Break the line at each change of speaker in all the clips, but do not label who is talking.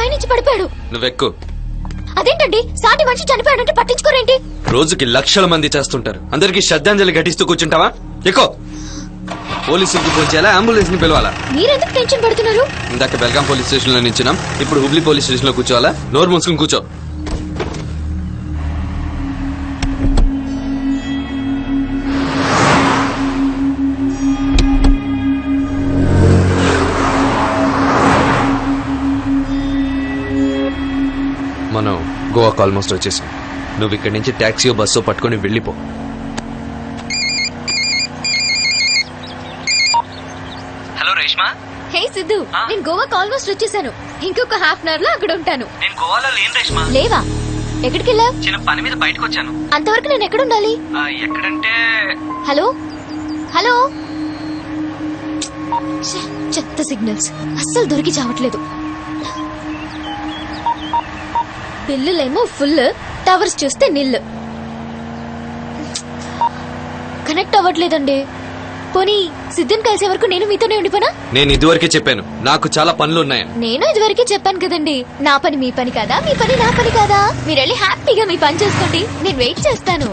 పైనుంచి పడిపోయాడు.
నువ్వెక్కు.
అదేంటండి? సాటి మనిషి చనిపోయాడంటే పట్టించుకోరేంటి?
రోజుకి లక్షల మంది చేస్తుంటారు. అందరికి శ్రద్ధాంజలి ఘటిస్తూ కూర్చుంటావా? ఎక్కువ పోలీసులకు ఫోన్ చేయాలా? అంబులెన్స్ని పిలవాలా?
మీరెందుకు టెన్షన్ పడుతున్నారు?
ఇందాక బెల్గాం పోలీస్ స్టేషన్లో నించున్నాం. ఇప్పుడు హుబ్లీ పోలీస్ స్టేషన్లో కూర్చోవాలా? నోరు మూసుకుని కూర్చో. గోవాకు ఆల్మోస్ట్ వచ్చేసాం నువ్వు ఇక్కడి నుంచి ట్యాక్సీ బస్సు పట్టుకొని వెళ్ళిపో.
హలో రేష్మా.
హే సిద్ధు నేను గోవాకి ఆల్మోస్ట్ వచ్చేసాను. ఇంకొక హాఫ్ అన్ అవర్లో అక్కడ ఉంటాను.
నేను గోవాలో లేను రేష్మా.
లేవా? ఎక్కడికి వెళ్ళావు
చిన్న పని మీద బయటకు వచ్చాను
అంతవరకు నేను ఎక్కడ ఉండాలి
ఆ, ఎక్కడంటే
హలో? హలో? ఛే, చెత్త సిగ్నల్స్. అస్సలు దొరికి చావట్లేదు. బిల్లులేమో ఫుల్ టవర్స్ చూస్తే నిల్లు. కనెక్ట్ అవ్వట్లేదండి. పోనీ సిద్ధం కలిసే వరకు నేను మీతోనే ఉండిపోనా?
నేను ఇదివరకే చెప్పాను. నాకు చాలా పనులు ఉన్నాయని
నేను ఇదివరకే చెప్పాను కదండి. నా పని మీ పని కాదా? మీ పని నా పని కాదా? మీరు వెళ్ళి హ్యాపీగా మీ పని చేసుకోండి. నేను వెయిట్ చేస్తాను.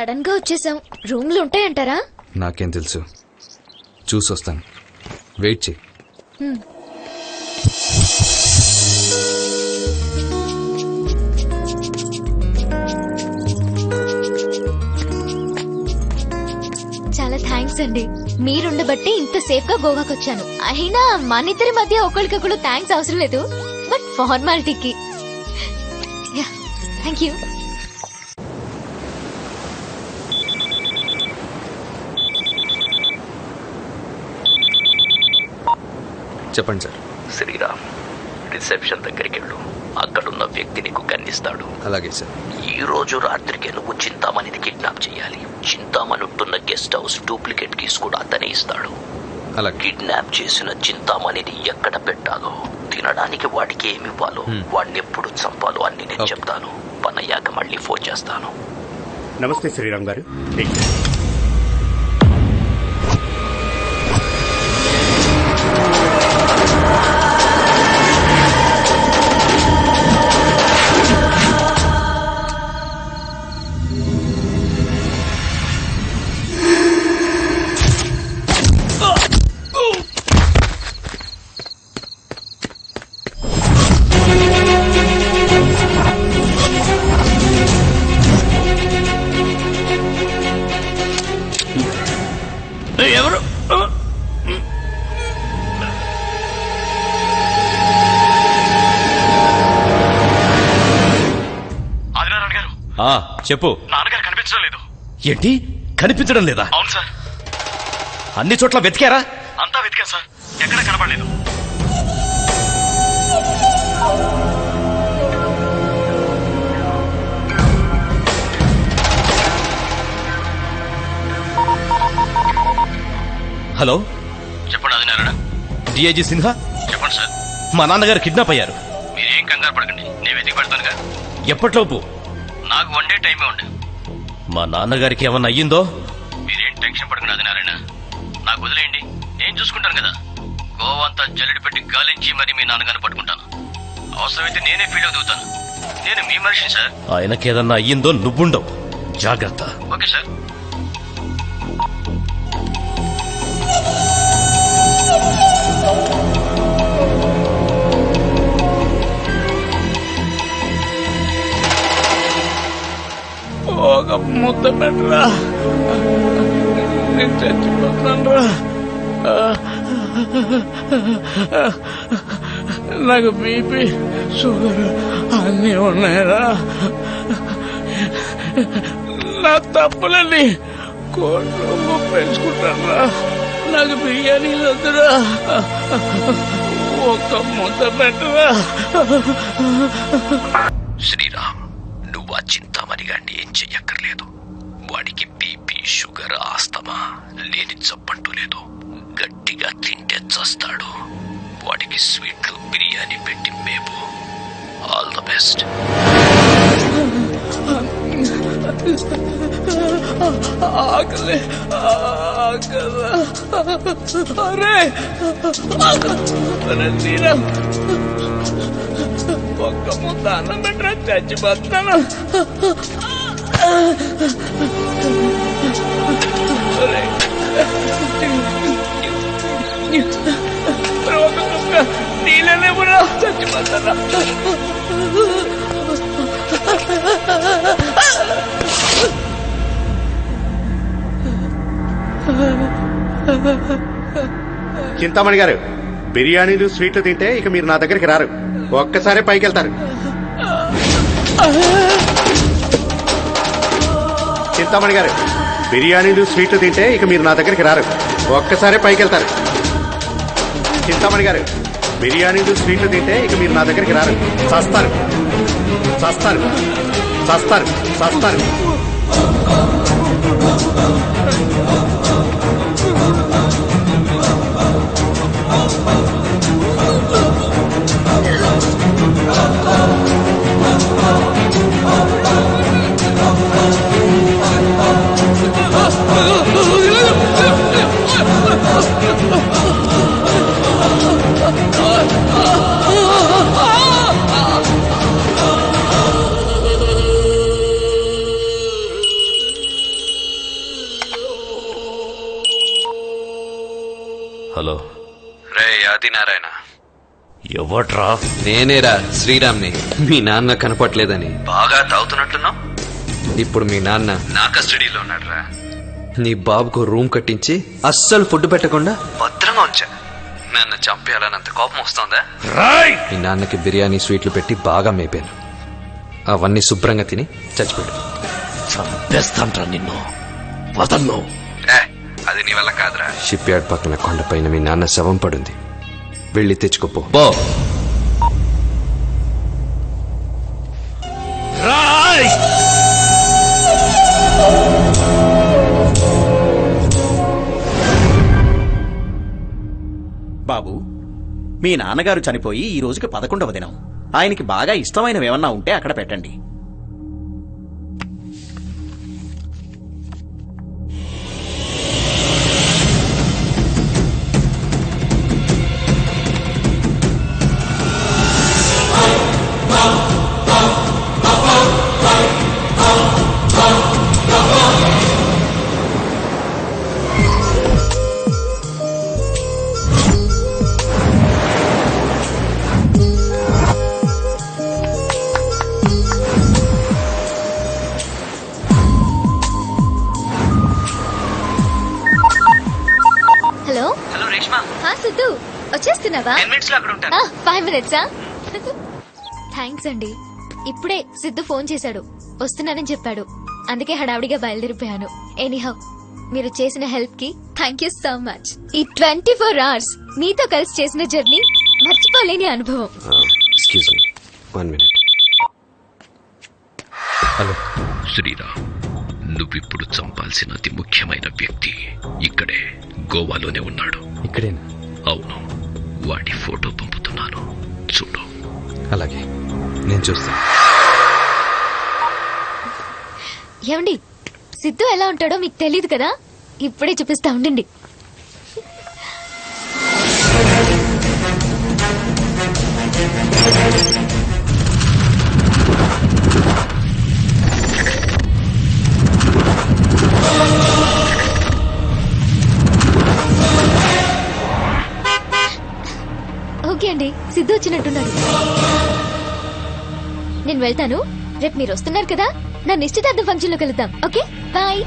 సడన్గా వచ్చేసాం. రూమ్లు ఉంటాయంటారా?
నాకేం తెలుసు. చూసొస్తాను. వెయిట్ చేయి.
చాలా థ్యాంక్స్ అండి. మీరుండబట్టి ఇంత సేఫ్గా గోవాకి వచ్చాను అయినా మన ఇద్దరి మధ్య ఒకరికొకరు థ్యాంక్స్ అవసరం లేదు. బట్ ఫార్మాలిటీకి. Thank you.
చెప్పండి సార్.
శ్రీరామ్ రిసెప్షన్ దగ్గరికి వెళ్ళు అక్కడున్న వ్యక్తి నీకు కన్నిస్తాడు.
అలాగే సార్.
ఈ రోజు రాత్రికి నువ్వు చింతామణిని కిడ్నాప్ చేయాలి. చింతామణి ఉంటున్న గెస్ట్ హౌస్ డూప్లికేట్ కీస్ కూడా అతనే ఇస్తాడు.
అలాగే.
కిడ్నాప్ చేసిన చింతామణిని ఎక్కడ పెట్టాలో తినడానికి వాడికి ఏమి ఇవ్వాలో. వాడిని ఎప్పుడు చంపాలో అన్ని నేను. చెప్తాను. పనయ్యాక మళ్ళీ ఫోన్ చేస్తాను.
నమస్తే శ్రీరామ్ గారు.
చెప్పు.
నాన్నగారు కనిపించడం లేదు.
ఏంటి? కనిపించడం లేదా?
అవును సార్.
అన్ని చోట్ల వెతికారా?
అంతా వెతికా సార్. ఎక్కడ కనపడలేదు.
హలో?
చెప్పండి ఆదినారాయణ.
డిఐజీ సిన్హా?
చెప్పండి సార్.
మా నాన్నగారు కిడ్నాప్ అయ్యారు.
మీరేం కంగారు పడకండి. నేను వెతికి పెడతానుగా.
ఎప్పట్లోపు?
నాకు వన్ డే టైమే ఉండే.
మా నాన్నగారికి ఏమన్నా అయ్యిందో?
మీరేం టెన్షన్ పడకండి ఆదినారాయణ నాకు వదిలేయండి. నేను చూసుకుంటాను కదా. గోవా అంతా జల్లెడ పెట్టి గాలించి మరి మీ నాన్నగారిని పట్టుకుంటాను. అవసరమైతే నేనే ఫీల్డ్ దిగుతాను నేను మీ మనిషిని సార్
ఆయనకేదన్నా అయ్యిందో నువ్వుండవు. జాగ్రత్త.
ఓకే సార్
ఒక ముద్ద పెట్టరా? నేను చచ్చిపోతాను నాకు బీపీ షుగర్ అన్నీ ఉన్నాయరా. నా తప్పులని కోట్లు పెంచుకుంటాను నాకు బిర్యానీలు వద్దురా. ఒక ముద్ద పెట్టరా.
శ్రీరామ్. ఆ చింతామణి గారిని ఏం చెయ్యక్కర్లేదు. వాడికి బీపీ షుగర్ ఆస్తమా లేని జబ్బంటూ లేదు. గట్టిగా తింటే చస్తాడు. వాడికి స్వీట్లు బిర్యానీ పెట్టి మేము ఆల్ ద బెస్ట్.
ఆకలి ఆకలి. అరే అరే శ్రీరామ్ ఒక్క ముద్ద అన్నం పెట్టరా చచ్చిపోతాను అరే. అరే, ఒక ముక్క నీళ్ళలేమురా చచ్చిపోతాను
చింతామణి గారు బిర్యానీలు స్వీట్లు తింటే ఇక మీరు నా దగ్గరికి రారు. ఒక్కసారి పైకి వెళ్తారు. చింతామణి గారు బిర్యానీలు స్వీట్లు తింటే ఇక మీరు నా దగ్గరికి రారు. ఒక్కసారి పైకి వెళ్తారు. చింతామణి గారు బిర్యానీలు స్వీట్లు తింటే ఇక మీరు నా దగ్గరికి రారు. చస్తారు. చస్తారు చస్తారు చస్తారు
హలో.
రే ఆదినారాయణ.
ఎవట్రా
నేనేరా శ్రీరామ్ని. మీ నాన్న కనపట్లేదని. బాగా తాగుతున్నట్లున్నావు ఇప్పుడు మీ నాన్న. నా కస్టడీలో ఉన్నాడురా. నీ బాబుకు రూమ్ కట్టించి అస్సలు ఫుడ్ పెట్టకుండా భద్రంగా ఉంచా. నన్ను చంపేయాలన్నంత కోపం వస్తుందా?
రాయ్!
మీ నాన్నకి బిర్యానీ స్వీట్లు పెట్టి బాగా మేపాను. అవన్నీ శుభ్రంగా తిని చచ్చిపోయాడు.
చంపేస్తాంట్రా నిన్ను. వదన్ను.
అది నీ వల్ల కాదురా. షిప్ యార్డ్ పక్కన కొండపైన మీ నాన్న శవం పడుంది. వెళ్ళి తెచ్చుకోపో.
పో.
బాబు మీ నాన్నగారు చనిపోయి ఈ రోజుకి పదకొండవ దినం. ఆయనకి బాగా ఇష్టమైనవి ఏమన్నా ఉంటే అక్కడ పెట్టండి.
ఉంటాను.
ఫైవ్ మినిట్సా థ్యాంక్స్ అండి. ఇప్పుడే సిద్ధు ఫోన్ చేశాడు. వస్తున్నానని చెప్పాడు. అందుకే హడావిడిగా బయలుదేరిపోయాను. ఎనీహౌ మీరు చేసిన హెల్ప్కి థ్యాంక్ యూ సో మచ్ ఈ ట్వంటీ ఫోర్ అవర్స్ మీతో కలిసి చేసిన జర్నీ మర్చిపోలేని అనుభవం.
హలో
శ్రీరామ్ నువ్విప్పుడు చంపాల్సిన అతి ముఖ్యమైన వ్యక్తి ఇక్కడే గోవాలోనే ఉన్నాడు.
ఇక్కడేనా?
అవును. వాడి ఫోటో పంపుతున్నాను చూడు.
అలాగే. నేను చూస్తాను
ఏమండి సిద్ధు ఎలా ఉంటాడో మీకు తెలియదు కదా? ఇప్పుడే చూపిస్తా ఉండండి. ఓకే అండి. సిద్ధు వచ్చినట్టున్నాడు. నేను వెళ్తాను. రేపు మీరు వస్తున్నారు కదా? నా నిశ్చితార్థం ఫంక్షన్లో కలుద్దాం ఓకే? బాయ్.